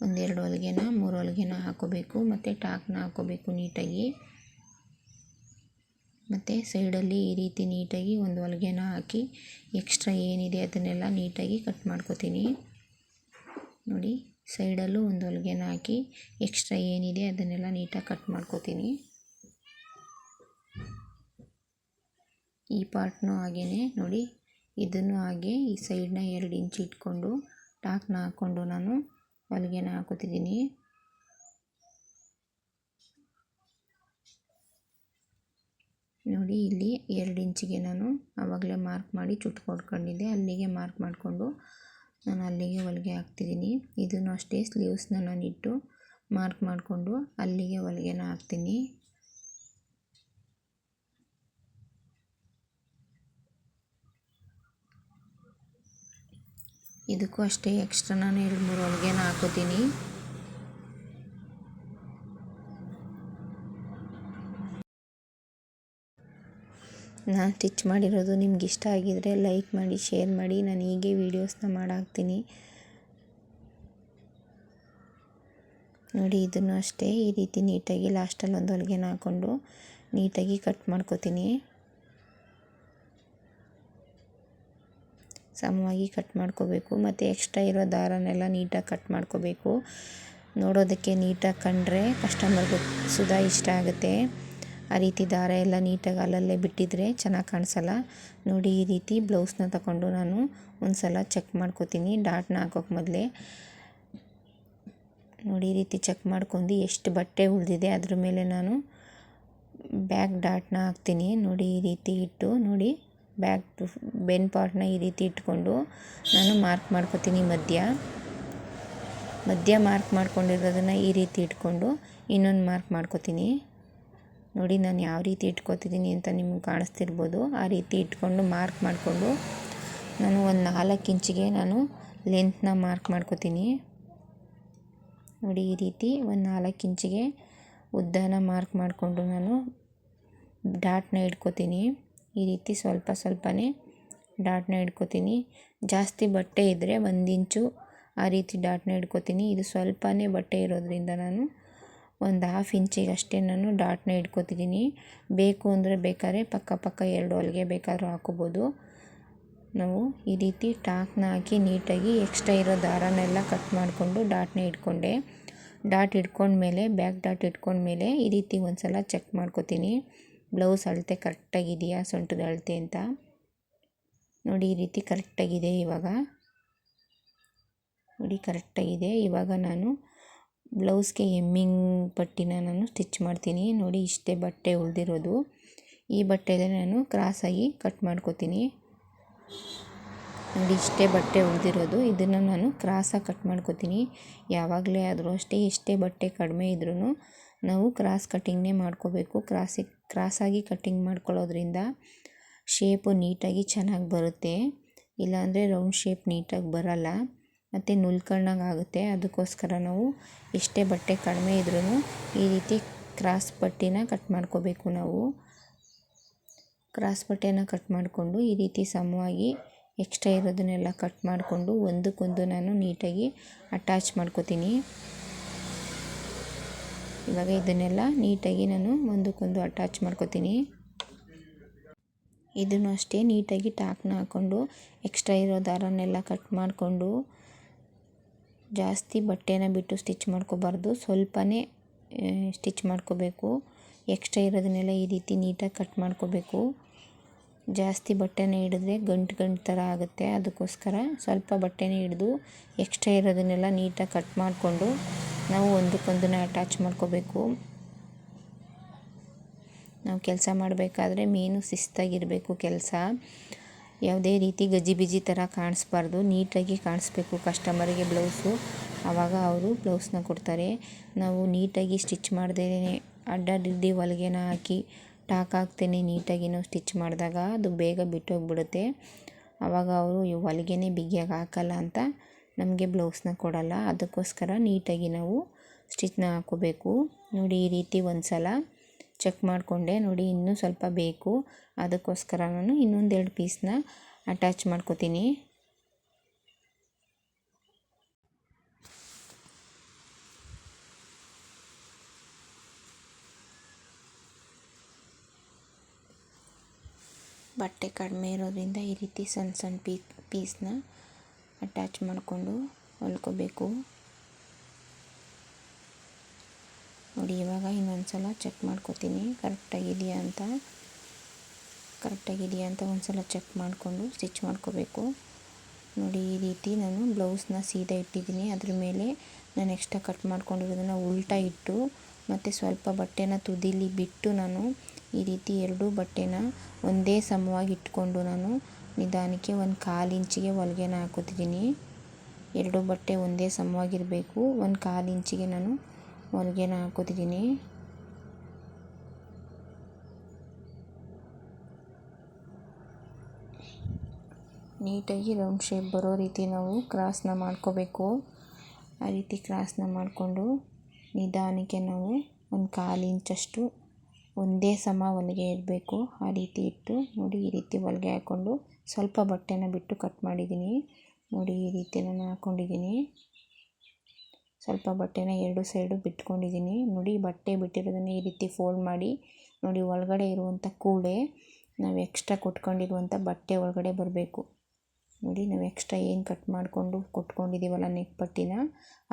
ಒಂದೆರಡು ಹೊಲಿಗೆನ, ಮೂರು ಹೊಲಿಗೆನ ಹಾಕೋಬೇಕು. ಮತ್ತು ಟಾಕ್ನ ಹಾಕೋಬೇಕು ನೀಟಾಗಿ. ಮತ್ತು ಸೈಡಲ್ಲಿ ಈ ರೀತಿ ನೀಟಾಗಿ ಒಂದು ಹೊಲಿಗೆನ ಹಾಕಿ ಎಕ್ಸ್ಟ್ರಾ ಏನಿದೆ ಅದನ್ನೆಲ್ಲ ನೀಟಾಗಿ ಕಟ್ ಮಾಡ್ಕೋತೀನಿ. ನೋಡಿ, ಸೈಡಲ್ಲೂ ಒಂದು ಹೊಲಿಗೆನ ಹಾಕಿ ಎಕ್ಸ್ಟ್ರಾ ಏನಿದೆ ಅದನ್ನೆಲ್ಲ ನೀಟಾಗಿ ಕಟ್ ಮಾಡ್ಕೋತೀನಿ. ಈ ಪಾರ್ಟ್ನೂ ಹಾಗೆಯೇ ನೋಡಿ, ಇದನ್ನು ಹಾಗೆ ಈ ಸೈಡನ್ನ ಎರಡು ಇಂಚ್ ಇಟ್ಕೊಂಡು ಟಾಕ್ನ ಹಾಕ್ಕೊಂಡು ನಾನು ಹೊಲಿಗೆನ ಹಾಕೋತಿದ್ದೀನಿ. ನೋಡಿ, ಇಲ್ಲಿ ಎರಡು ಇಂಚಿಗೆ ನಾನು ಆವಾಗಲೇ ಮಾರ್ಕ್ ಮಾಡಿ ಚುಟ್ಕೊಡ್ಕೊಂಡಿದ್ದೆ ಅಲ್ಲಿಗೆ ಮಾರ್ಕ್ ಮಾಡಿಕೊಂಡು ನಾನು ಅಲ್ಲಿಗೆ ಹೊಲಿಗೆ ಹಾಕ್ತಿದ್ದೀನಿ. ಇದನ್ನು ಅಷ್ಟೇ ಸ್ಲೀವ್ಸ್ನ ನಾನು ಇಟ್ಟು ಮಾರ್ಕ್ ಮಾಡಿಕೊಂಡು ಅಲ್ಲಿಗೆ ಹೊಲಿಗೆನ ಹಾಕ್ತೀನಿ. ಇದಕ್ಕೂ ಅಷ್ಟೇ ಎಕ್ಸ್ಟ್ರಾ ನಾನು ಎರಡು ಮೂರು ಹೊಲಿಗೆನ ಹಾಕೋತೀನಿ. ನಾನು ಸ್ಟಿಚ್ ಮಾಡಿರೋದು ನಿಮ್ಗೆ ಇಷ್ಟ ಆಗಿದರೆ ಲೈಕ್ ಮಾಡಿ ಶೇರ್ ಮಾಡಿ, ನಾನು ಹೀಗೆ ವೀಡಿಯೋಸ್ನ ಮಾಡಾಕ್ತೀನಿ. ನೋಡಿ ಇದನ್ನು ಅಷ್ಟೇ ಈ ರೀತಿ ನೀಟಾಗಿ ಲಾಸ್ಟಲ್ಲಿ ಒಂದು ಹೊಲಿಗೆನ ಹಾಕ್ಕೊಂಡು ನೀಟಾಗಿ ಕಟ್ ಮಾಡ್ಕೋತೀನಿ. ಸಮವಾಗಿ ಕಟ್ ಮಾಡ್ಕೋಬೇಕು. ಮತ್ತು ಎಕ್ಸ್ಟ್ರಾ ಇರೋ ದಾರನೆಲ್ಲ ನೀಟಾಗಿ ಕಟ್ ಮಾಡ್ಕೋಬೇಕು. ನೋಡೋದಕ್ಕೆ ನೀಟಾಗಿ ಕಂಡ್ರೆ ಕಸ್ಟಮರ್ಗೆ ಸುದಾ ಇಷ್ಟ ಆಗುತ್ತೆ. ಆ ರೀತಿ ದಾರ ಎಲ್ಲ ನೀಟಾಗಿ ಅಲ್ಲಲ್ಲೇ ಬಿಟ್ಟಿದ್ರೆ ಚೆನ್ನಾಗಿ ಕಾಣಿಸಲ್ಲ. ನೋಡಿ ಈ ರೀತಿ ಬ್ಲೌಸ್ನ ತಗೊಂಡು ನಾನು ಒಂದು ಸಲ ಚೆಕ್ ಮಾಡ್ಕೋತೀನಿ ಡಾಟ್ನ ಹಾಕೋಕೆ ಮೊದಲೇ. ನೋಡಿ ಈ ರೀತಿ ಚೆಕ್ ಮಾಡ್ಕೊಂಡು ಎಷ್ಟು ಬಟ್ಟೆ ಉಳಿದಿದೆ ಅದ್ರ ಮೇಲೆ ನಾನು ಬ್ಯಾಕ್ ಡಾಟ್ನ ಹಾಕ್ತೀನಿ. ನೋಡಿ ಈ ರೀತಿ ಇಟ್ಟು ನೋಡಿ. ಬ್ಯಾಕ್ ಟು ಬೆನ್ ಪಾರ್ಟ್ನ ಈ ರೀತಿ ಇಟ್ಕೊಂಡು ನಾನು ಮಾರ್ಕ್ ಮಾಡ್ಕೋತೀನಿ ಮಧ್ಯ. ಮಧ್ಯ ಮಾರ್ಕ್ ಮಾಡ್ಕೊಂಡಿರೋದನ್ನು ಈ ರೀತಿ ಇಟ್ಕೊಂಡು ಇನ್ನೊಂದು ಮಾರ್ಕ್ ಮಾಡ್ಕೋತೀನಿ. ನೋಡಿ, ನಾನು ಯಾವ ರೀತಿ ಇಟ್ಕೋತಿದ್ದೀನಿ ಅಂತ ನಿಮ್ಗೆ ಕಾಣಿಸ್ತಿರ್ಬೋದು. ಆ ರೀತಿ ಇಟ್ಕೊಂಡು ಮಾರ್ಕ್ ಮಾಡಿಕೊಂಡು ನಾನು ಒಂದು ನಾಲ್ಕು ಇಂಚಿಗೆ ನಾನು ಲೆಂತ್ನ ಮಾರ್ಕ್ ಮಾಡ್ಕೋತೀನಿ. ನೋಡಿ, ಈ ರೀತಿ ಒಂದು ನಾಲ್ಕು ಇಂಚಿಗೆ ಉದ್ದನ ಮಾರ್ಕ್ ಮಾಡಿಕೊಂಡು ನಾನು ಡಾಟ್ನ ಇಟ್ಕೋತೀನಿ. ಈ ರೀತಿ ಸ್ವಲ್ಪ ಸ್ವಲ್ಪನೇ ಡಾಟ್ನ ಇಟ್ಕೋತೀನಿ. ಜಾಸ್ತಿ ಬಟ್ಟೆ ಇದ್ದರೆ ಒಂದು ಇಂಚು ಆ ರೀತಿ ಡಾಟ್ನ ಇಟ್ಕೋತೀನಿ. ಇದು ಸ್ವಲ್ಪನೇ ಬಟ್ಟೆ ಇರೋದ್ರಿಂದ ನಾನು ಒಂದು ಹಾಫ್ ಇಂಚಿಗೆ ಅಷ್ಟೇ ನಾನು ಡಾಟ್ನ ಇಟ್ಕೋತಿದ್ದೀನಿ ಬೇಕು ಅಂದರೆ ಬೇಕಾದ್ರೆ ಪಕ್ಕ ಪಕ್ಕ ಎರಡು ಹೊಲಿಗೆ ಬೇಕಾದರೂ ಹಾಕೋಬೋದು. ನಾವು ಈ ರೀತಿ ಟಾಕ್ನ ಹಾಕಿ ನೀಟಾಗಿ ಎಕ್ಸ್ಟ್ರಾ ಇರೋ ದಾರನೆಲ್ಲ ಕಟ್ ಮಾಡಿಕೊಂಡು ಡಾಟ್ನ ಇಟ್ಕೊಂಡೆ. ಡಾಟ್ ಇಟ್ಕೊಂಡ್ಮೇಲೆ, ಬ್ಯಾಕ್ ಡಾಟ್ ಇಟ್ಕೊಂಡ್ಮೇಲೆ ಈ ರೀತಿ ಒಂದು ಸಲ ಚೆಕ್ ಮಾಡ್ಕೋತೀನಿ. ಬ್ಲೌಸ್ ಅಳತೆ ಕರೆಕ್ಟಾಗಿದೆಯಾ, ಸೊಂಟದ ಅಳತೆ ಅಂತ? ನೋಡಿ, ಈ ರೀತಿ ಕರೆಕ್ಟಾಗಿದೆ ಇವಾಗ. ನೋಡಿ, ಕರೆಕ್ಟಾಗಿದೆ. ಇವಾಗ ನಾನು ಬ್ಲೌಸ್ಗೆ ಎಮ್ಮಿಂಗ್ ಪಟ್ಟಿನ ನಾನು ಸ್ಟಿಚ್ ಮಾಡ್ತೀನಿ. ನೋಡಿ, ಇಷ್ಟೇ ಬಟ್ಟೆ ಉಳಿದಿರೋದು. ಈ ಬಟ್ಟೆಯಲ್ಲೇ ನಾನು ಕ್ರಾಸಾಗಿ ಕಟ್ ಮಾಡ್ಕೋತೀನಿ. ನೋಡಿ, ಇಷ್ಟೇ ಬಟ್ಟೆ ಉಳಿದಿರೋದು. ಇದನ್ನು ನಾನು ಕ್ರಾಸಾಗಿ ಕಟ್ ಮಾಡ್ಕೋತೀನಿ. ಯಾವಾಗಲೇ ಆದರೂ ಅಷ್ಟೇ ಎಷ್ಟೇ ಬಟ್ಟೆ ಕಡಿಮೆ ಇದ್ರೂ ನಾವು ಕ್ರಾಸ್ ಕಟ್ಟಿಂಗ್ನೇ ಮಾಡ್ಕೋಬೇಕು. ಕ್ರಾಸಿಗೆ ಕ್ರಾಸಾಗಿ ಕಟ್ಟಿಂಗ್ ಮಾಡ್ಕೊಳ್ಳೋದ್ರಿಂದ ಶೇಪು ನೀಟಾಗಿ ಚೆನ್ನಾಗಿ ಬರುತ್ತೆ. ಇಲ್ಲಾಂದರೆ ರೌಂಡ್ ಶೇಪ್ ನೀಟಾಗಿ ಬರಲ್ಲ. ಮತ್ತು ನುಲ್ಕೊಂಡಂಗೆ ಆಗುತ್ತೆ. ಅದಕ್ಕೋಸ್ಕರ ನಾವು ಎಷ್ಟೇ ಬಟ್ಟೆ ಕಡಿಮೆ ಇದ್ರೂ ಈ ರೀತಿ ಕ್ರಾಸ್ ಪಟ್ಟಿನ ಕಟ್ ಮಾಡ್ಕೋಬೇಕು ನಾವು. ಕ್ರಾಸ್ ಬಟ್ಟೆನ ಕಟ್ ಮಾಡಿಕೊಂಡು ಈ ರೀತಿ ಸಮವಾಗಿ ಎಕ್ಸ್ಟ್ರಾ ಇರೋದನ್ನೆಲ್ಲ ಕಟ್ ಮಾಡಿಕೊಂಡು ಒಂದಕ್ಕೊಂದು ನಾನು ನೀಟಾಗಿ ಅಟ್ಯಾಚ್ ಮಾಡ್ಕೋತೀನಿ. ಇವಾಗ ಇದನ್ನೆಲ್ಲ ನೀಟಾಗಿ ನಾನು ಒಂದಕ್ಕೊಂದು ಅಟ್ಯಾಚ್ ಮಾಡ್ಕೋತೀನಿ. ಇದನ್ನು ಅಷ್ಟೇ ನೀಟಾಗಿ ಟಾಕ್ನ ಹಾಕ್ಕೊಂಡು ಎಕ್ಸ್ಟ್ರಾ ಇರೋ ದಾರನ್ನೆಲ್ಲ ಕಟ್ ಮಾಡಿಕೊಂಡು ಜಾಸ್ತಿ ಬಟ್ಟೆನ ಬಿಟ್ಟು ಸ್ಟಿಚ್ ಮಾಡ್ಕೋಬಾರ್ದು. ಸ್ವಲ್ಪನೇ ಸ್ಟಿಚ್ ಮಾಡ್ಕೋಬೇಕು. ಎಕ್ಸ್ಟ್ರಾ ಇರೋದನ್ನೆಲ್ಲ ಈ ರೀತಿ ನೀಟಾಗಿ ಕಟ್ ಮಾಡ್ಕೋಬೇಕು. ಜಾಸ್ತಿ ಬಟ್ಟೆನ ಹಿಡಿದ್ರೆ ಗಂಟು ಗಂಟು ಥರ ಆಗುತ್ತೆ. ಅದಕ್ಕೋಸ್ಕರ ಸ್ವಲ್ಪ ಬಟ್ಟೆನ ಹಿಡಿದು ಎಕ್ಸ್ಟ್ರಾ ಇರೋದನ್ನೆಲ್ಲ ನೀಟಾಗಿ ಕಟ್ ಮಾಡಿಕೊಂಡು ನಾವು ಒಂದಕ್ಕೊಂದನ್ನ ಅಟ್ಯಾಚ್ ಮಾಡ್ಕೋಬೇಕು. ನಾವು ಕೆಲಸ ಮಾಡಬೇಕಾದ್ರೆ ಮೇನು ಶಿಸ್ತಾಗಿರಬೇಕು ಕೆಲಸ. ಯಾವುದೇ ರೀತಿ ಗಜಿಬಿಜಿ ಥರ ಕಾಣಿಸ್ಬಾರ್ದು. ನೀಟಾಗಿ ಕಾಣಿಸ್ಬೇಕು ಕಸ್ಟಮರಿಗೆ ಬ್ಲೌಸು ಆವಾಗ ಅವರು ಬ್ಲೌಸ್ನ ಕೊಡ್ತಾರೆ. ನಾವು ನೀಟಾಗಿ ಸ್ಟಿಚ್ ಮಾಡದೇ ಅಡ್ಡಾದಿಡ್ಡಿ ಹೊಲಿಗೆನ ಹಾಕಿ ಟಾಕ್ ಹಾಕ್ತೇನೆ ನೀಟಾಗಿ ನಾವು ಸ್ಟಿಚ್ ಮಾಡಿದಾಗ ಅದು ಬೇಗ ಬಿಟ್ಟೋಗ್ಬಿಡುತ್ತೆ. ಆವಾಗ ಅವರು ಹೊಲಿಗೆನೇ ಬಿಗಿಯಾಗಿ ಹಾಕಲ್ಲ ಅಂತ ನಮಗೆ ಬ್ಲೌಸ್ನ ಕೊಡಲ್ಲ. ಅದಕ್ಕೋಸ್ಕರ ನೀಟಾಗಿ ನಾವು ಸ್ಟಿಚ್ನ ಹಾಕೋಬೇಕು. ನೋಡಿ, ಈ ರೀತಿ ಒಂದು ಸಲ ಚೆಕ್ ಮಾಡಿಕೊಂಡೆ. ನೋಡಿ, ಇನ್ನೂ ಸ್ವಲ್ಪ ಬೇಕು. ಅದಕ್ಕೋಸ್ಕರ ನಾನು ಇನ್ನೊಂದೆರಡು ಪೀಸ್ನ ಅಟ್ಯಾಚ್ ಮಾಡ್ಕೋತೀನಿ. ಬಟ್ಟೆ ಕಡಿಮೆ ಇರೋದ್ರಿಂದ ಈ ರೀತಿ ಸಣ್ಣ ಸಣ್ಣ ಪೀ, ಪೀಸ್ನ ಅಟ್ಯಾಚ್ ಮಾಡಿಕೊಂಡು ಹೊಲ್ಕೋಬೇಕು. ನೋಡಿ, ಇವಾಗ ಇನ್ನೊಂದು ಸಲ ಚೆಕ್ ಮಾಡ್ಕೋತೀನಿ. ಕರೆಕ್ಟಾಗಿದೆಯಾ ಅಂತ. ಕರೆಕ್ಟಾಗಿದೆಯಾ ಅಂತ ಒಂದು ಸಲ ಚೆಕ್ ಮಾಡಿಕೊಂಡು ಸ್ಟಿಚ್ ಮಾಡ್ಕೋಬೇಕು. ನೋಡಿ, ಈ ರೀತಿ ನಾನು ಬ್ಲೌಸ್ನ ಸೀದಾ ಇಟ್ಟಿದ್ದೀನಿ. ಅದ್ರ ಮೇಲೆ ನಾನು ಎಕ್ಸ್ಟ್ರಾ ಕಟ್ ಮಾಡ್ಕೊಂಡಿರೋದನ್ನು ಉಲ್ಟಾ ಇಟ್ಟು, ಮತ್ತು ಸ್ವಲ್ಪ ಬಟ್ಟೆನ ತುದಿಲಿ ಬಿಟ್ಟು ನಾನು ಈ ರೀತಿ ಎರಡೂ ಬಟ್ಟೆನ ಒಂದೇ ಸಮವಾಗಿ ಇಟ್ಕೊಂಡು ನಾನು ನಿಧಾನಕ್ಕೆ ಒಂದು ಕಾಲು ಇಂಚಿಗೆ ಹೊಲಿಗೆನ ಹಾಕೋತಿದ್ದೀನಿ. ಎರಡು ಬಟ್ಟೆ ಒಂದೇ ಸಮವಾಗಿರಬೇಕು. ಒಂದು ಕಾಲು ಇಂಚಿಗೆ ನಾನು ಹೊಲಿಗೆನ ಹಾಕೋತಿದ್ದೀನಿ. ನೀಟಾಗಿ ರೌಂಡ್ ಶೇಪ್ ಬರೋ ರೀತಿ ನಾವು ಕ್ರಾಸ್ನ ಮಾಡ್ಕೋಬೇಕು. ಆ ರೀತಿ ಕ್ರಾಸ್ನ ಮಾಡಿಕೊಂಡು ನಿಧಾನಕ್ಕೆ ನಾವು ಒಂದು ಕಾಲು ಇಂಚಷ್ಟು ಒಂದೇ ಸಮ ಹೊಲಿಗೆ ಇರಬೇಕು ಆ ರೀತಿ ಇಟ್ಟು ನೋಡಿ ಈ ರೀತಿ ಹೊಲಿಗೆ ಹಾಕ್ಕೊಂಡು ಸ್ವಲ್ಪ ಬಟ್ಟೆನ ಬಿಟ್ಟು ಕಟ್ ಮಾಡಿದ್ದೀನಿ. ನೋಡಿ, ಈ ರೀತಿ ನಾನು ಹಾಕ್ಕೊಂಡಿದ್ದೀನಿ ಸ್ವಲ್ಪ ಬಟ್ಟೆನ ಎರಡು ಸೈಡು ಬಿಟ್ಕೊಂಡಿದ್ದೀನಿ. ನೋಡಿ, ಬಟ್ಟೆ ಬಿಟ್ಟಿರೋದನ್ನು ಈ ರೀತಿ ಫೋಲ್ಡ್ ಮಾಡಿ. ನೋಡಿ, ಒಳಗಡೆ ಇರುವಂಥ ಕೂಳೆ ನಾವು ಎಕ್ಸ್ಟ್ರಾ ಕೊಟ್ಕೊಂಡಿರುವಂಥ ಬಟ್ಟೆ ಒಳಗಡೆ ಬರಬೇಕು. ನೋಡಿ, ನಾವು ಎಕ್ಸ್ಟ್ರಾ ಏನು ಕಟ್ ಮಾಡಿಕೊಂಡು ಕೊಟ್ಕೊಂಡಿದ್ದೀವಲ್ಲ ನೆಕ್ ಪಟ್ಟಿನ,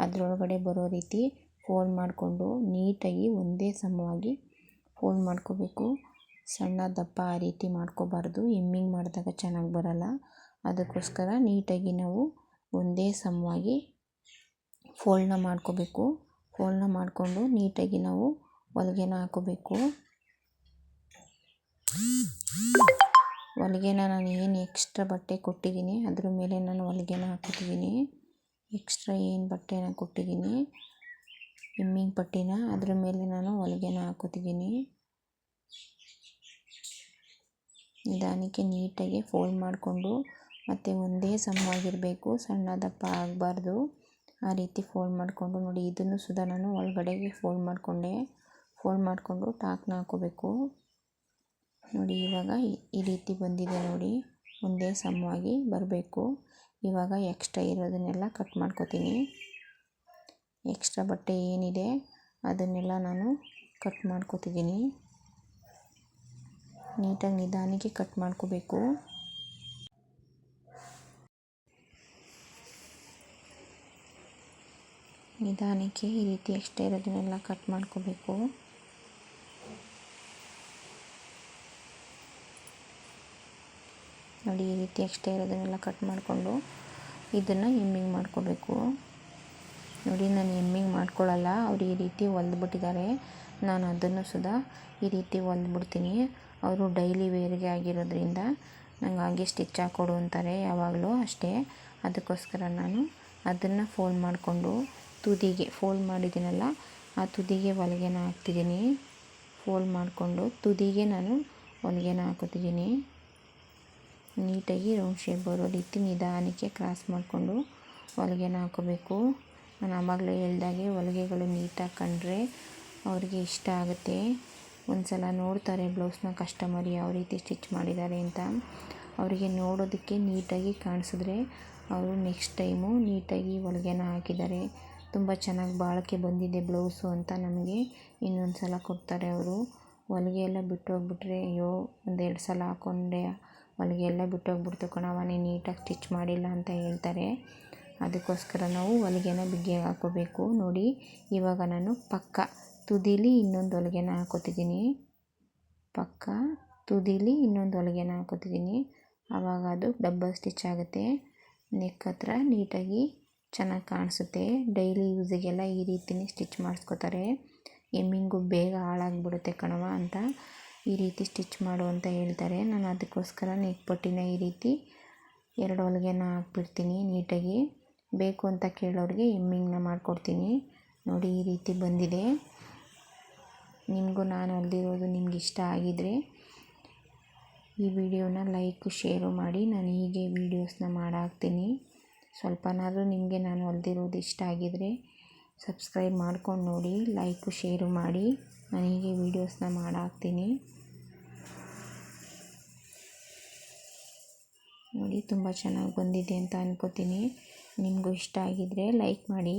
ಅದರೊಳಗಡೆ ಬರೋ ರೀತಿ ಫೋಲ್ಡ್ ಮಾಡಿಕೊಂಡು ನೀಟಾಗಿ ಒಂದೇ ಸಮವಾಗಿ ಫೋಲ್ಡ್ ಮಾಡ್ಕೋಬೇಕು. ಸಣ್ಣ ದಪ್ಪ ಆ ರೀತಿ ಮಾಡ್ಕೋಬಾರ್ದು. ಎಮ್ಮಿಂಗ್ ಮಾಡಿದಾಗ ಚೆನ್ನಾಗಿ ಬರಲ್ಲ. ಅದಕ್ಕೋಸ್ಕರ ನೀಟಾಗಿ ನಾವು ಒಂದೇ ಸಮವಾಗಿ ಫೋಲ್ಡ್ನ ಮಾಡ್ಕೋಬೇಕು. ಫೋಲ್ಡ್ನ ಮಾಡಿಕೊಂಡು ನೀಟಾಗಿ ನಾವು ಹೊಲಿಗೆನ ಹಾಕೋಬೇಕು. ಹೊಲಿಗೆನ ನಾನು ಏನು ಎಕ್ಸ್ಟ್ರಾ ಬಟ್ಟೆ ಕೊಟ್ಟಿದ್ದೀನಿ. ಅದ್ರ ಮೇಲೆ ನಾನು ಹೊಲಿಗೆನ ಹಾಕಿದ್ದೀನಿ ಎಕ್ಸ್ಟ್ರಾ ಏನು ಬಟ್ಟೆನ ಕೊಟ್ಟಿದ್ದೀನಿ. ಎಮ್ಮಿಂಗ್ ಪಟ್ಟಿನ ಅದ್ರ ಮೇಲೆ ನಾನು ಹೊಲಿಗೆನ ಹಾಕೋತಿದ್ದೀನಿ. ನಿಧಾನಕ್ಕೆ ನೀಟಾಗಿ ಫೋಲ್ಡ್ ಮಾಡಿಕೊಂಡು ಮತ್ತು ಒಂದೇ ಸಮವಾಗಿರಬೇಕು ಸಣ್ಣ ದಪ್ಪ ಆಗಬಾರ್ದು. ಆ ರೀತಿ ಫೋಲ್ಡ್ ಮಾಡಿಕೊಂಡು ನೋಡಿ, ಇದನ್ನು ಸುದಾ ನಾನು ಒಳಗಡೆಗೆ ಫೋಲ್ಡ್ ಮಾಡಿಕೊಂಡೆ. ಫೋಲ್ಡ್ ಮಾಡಿಕೊಂಡು ಟಾಕ್ನ ಹಾಕೋಬೇಕು. ನೋಡಿ, ಇವಾಗ ಈ ರೀತಿ ಬಂದಿದೆ ನೋಡಿ, ಒಂದೇ ಸಮವಾಗಿ ಬರಬೇಕು. ಇವಾಗ ಎಕ್ಸ್ಟ್ರಾ ಇರೋದನ್ನೆಲ್ಲ ಕಟ್ ಮಾಡ್ಕೋತೀನಿ. ಎಕ್ಸ್ಟ್ರಾ ಬಟ್ಟೆ ಏನಿದೆ ಅದನ್ನೆಲ್ಲ ನಾನು ಕಟ್ ಮಾಡ್ಕೋತಿದ್ದೀನಿ. ನೀಟಾಗಿ ನಿಧಾನಕ್ಕೆ ಕಟ್ ಮಾಡ್ಕೋಬೇಕು. ನಿಧಾನಕ್ಕೆ ಈ ರೀತಿ ಎಷ್ಟೇ ಇರೋದನ್ನೆಲ್ಲ ಕಟ್ ಮಾಡ್ಕೋಬೇಕು. ನೋಡಿ, ಈ ರೀತಿ ಎಷ್ಟೇ ಇರೋದನ್ನೆಲ್ಲ ಕಟ್ ಮಾಡಿಕೊಂಡು ಇದನ್ನು ಎಮ್ಮಿಂಗ್ ಮಾಡ್ಕೋಬೇಕು. ನೋಡಿ, ನಾನು ಎಮ್ಮಿಂಗ್ ಮಾಡ್ಕೊಳ್ಳಲ್ಲ, ಅವ್ರು ಈ ರೀತಿ ಹೊಲ್ದ್ಬಿಟ್ಟಿದ್ದಾರೆ. ನಾನು ಅದನ್ನು ಸುದಾ ಈ ರೀತಿ ಹೊಲ್ದ್ಬಿಡ್ತೀನಿ. ಅವರು ಡೈಲಿ ವೇರ್ಗೆ ಆಗಿರೋದ್ರಿಂದ ನಂಗೆ ಹಾಗೆ ಸ್ಟಿಚ್ ಹಾಕ್ಕೊಡು ಅಂತಾರೆ ಯಾವಾಗಲೂ ಅಷ್ಟೇ. ಅದಕ್ಕೋಸ್ಕರ ನಾನು ಅದನ್ನು ಫೋಲ್ಡ್ ಮಾಡಿಕೊಂಡು ತುದಿಗೆ, ಫೋಲ್ಡ್ ಮಾಡಿದ್ದೀನಲ್ಲ, ಆ ತುದಿಗೆ ಹೊಲಿಗೆನ ಹಾಕ್ತಿದ್ದೀನಿ. ಫೋಲ್ಡ್ ಮಾಡಿಕೊಂಡು ತುದಿಗೆ ನಾನು ಹೊಲಿಗೆನ ಹಾಕೋತಿದ್ದೀನಿ. ನೀಟಾಗಿ ರೌಂಡ್ ಶೇಪ್ ಬರೋ ರೀತಿ ನಿಧಾನಕ್ಕೆ ಕ್ರಾಸ್ ಮಾಡಿಕೊಂಡು ಹೊಲಿಗೆನ ಹಾಕೋಬೇಕು. ನಾನು ಆವಾಗಲೇ ಹೇಳ್ದಾಗೆ ಹೊಲಿಗೆಗಳು ನೀಟಾಗಿ ಕಂಡ್ರೆ ಅವ್ರಿಗೆ ಇಷ್ಟ ಆಗುತ್ತೆ. ಒಂದು ಸಲ ನೋಡ್ತಾರೆ ಬ್ಲೌಸ್ನ ಕಸ್ಟಮರ್ ಯಾವ ರೀತಿ ಸ್ಟಿಚ್ ಮಾಡಿದ್ದಾರೆ ಅಂತ. ಅವರಿಗೆ ನೋಡೋದಕ್ಕೆ ನೀಟಾಗಿ ಕಾಣಿಸಿದ್ರೆ ಅವರು ನೆಕ್ಸ್ಟ್ ಟೈಮು ನೀಟಾಗಿ ಹೊಲಿಗೆನ ಹಾಕಿದ್ದಾರೆ. ತುಂಬ ಚೆನ್ನಾಗಿ ಬಾಳಿಕೆ ಬಂದಿದೆ ಬ್ಲೌಸು ಅಂತ ನಮಗೆ ಇನ್ನೊಂದು ಸಲ ಕೊಡ್ತಾರೆ ಅವರು. ಹೊಲಿಗೆ ಎಲ್ಲ ಬಿಟ್ಟೋಗ್ಬಿಟ್ರೆ ಅಯ್ಯೋ ಒಂದೆರಡು ಸಲ ಹಾಕ್ಕೊಂಡೆ ಹೊಲಿಗೆ ಎಲ್ಲ ಬಿಟ್ಟೋಗ್ಬಿಡ್ತು ಕಣವ್ವ ನೀನು ನೀಟಾಗಿ ಸ್ಟಿಚ್ ಮಾಡಿಲ್ಲ ಅಂತ ಹೇಳ್ತಾರೆ. ಅದಕ್ಕೋಸ್ಕರ ನಾವು ಹೊಲಿಗೆನ ಬಿಗಿಯಾಗಿ ಹಾಕೋಬೇಕು. ನೋಡಿ, ಇವಾಗ ನಾನು ಪಕ್ಕ ತುದೀಲಿ ಇನ್ನೊಂದು ಹೊಲಿಗೆನ ಹಾಕ್ಕೊತಿದ್ದೀನಿ ಪಕ್ಕ ತುದೀಲಿ ಇನ್ನೊಂದು ಹೊಲಿಗೆನ ಹಾಕ್ಕೊತಿದ್ದೀನಿ ಆವಾಗ ಅದು ಡಬ್ಬಲ್ ಸ್ಟಿಚ್ ಆಗುತ್ತೆ. ನೆಕ್ ಹತ್ರ ನೀಟಾಗಿ ಚೆನ್ನಾಗಿ ಕಾಣಿಸುತ್ತೆ. ಡೈಲಿ ಯೂಸಿಗೆಲ್ಲ ಈ ರೀತಿಯೇ ಸ್ಟಿಚ್ ಮಾಡಿಸ್ಕೋತಾರೆ. ಎಮ್ಮಿಂಗು ಬೇಗ ಹಾಳಾಗ್ಬಿಡುತ್ತೆ ಕಣವ ಅಂತ ಈ ರೀತಿ ಸ್ಟಿಚ್ ಮಾಡು ಅಂತ ಹೇಳ್ತಾರೆ. ನಾನು ಅದಕ್ಕೋಸ್ಕರ ನೆಕ್ ಪಟ್ಟಿನ ಈ ರೀತಿ ಎರಡು ಹೊಲಿಗೆನ ಹಾಕ್ಬಿಡ್ತೀನಿ ನೀಟಾಗಿ. ಬೇಕು ಅಂತ ಕೇಳೋರಿಗೆ ಎಮ್ಮಿಂಗ್ನ ಮಾಡಿಕೊಡ್ತೀನಿ. ನೋಡಿ ಈ ರೀತಿ ಬಂದಿದೆ. ನಿಮಗೂ ನಾನು ಹೊಲ್ದಿರೋದು ನಿಮ್ಗೆ ಇಷ್ಟ ಆಗಿದ್ರೆ ಈ ವಿಡಿಯೋನ ಲೈಕು, ಶೇರು ಮಾಡಿ. ನಾನು ಹೀಗೆ ವೀಡಿಯೋಸ್ನ ಮಾಡಾಕ್ತೀನಿ. ಸ್ವಲ್ಪನಾದರೂ ನಿಮಗೆ ನಾನು ಹೊಲ್ದಿರೋದು ಇಷ್ಟ ಆಗಿದರೆ ಸಬ್ಸ್ಕ್ರೈಬ್ ಮಾಡ್ಕೊಂಡು ನೋಡಿ, ಲೈಕು, ಶೇರು ಮಾಡಿ. ನಾನು ಹೀಗೆ ವೀಡಿಯೋಸ್ನ ಮಾಡಾಕ್ತೀನಿ. ನೋಡಿ, ತುಂಬ ಚೆನ್ನಾಗಿ ಬಂದಿದೆ ಅಂತ ಅನ್ಕೋತೀನಿ. ನಿಮಗೂ ಇಷ್ಟ ಆಗಿದರೆ ಲೈಕ್ ಮಾಡಿ.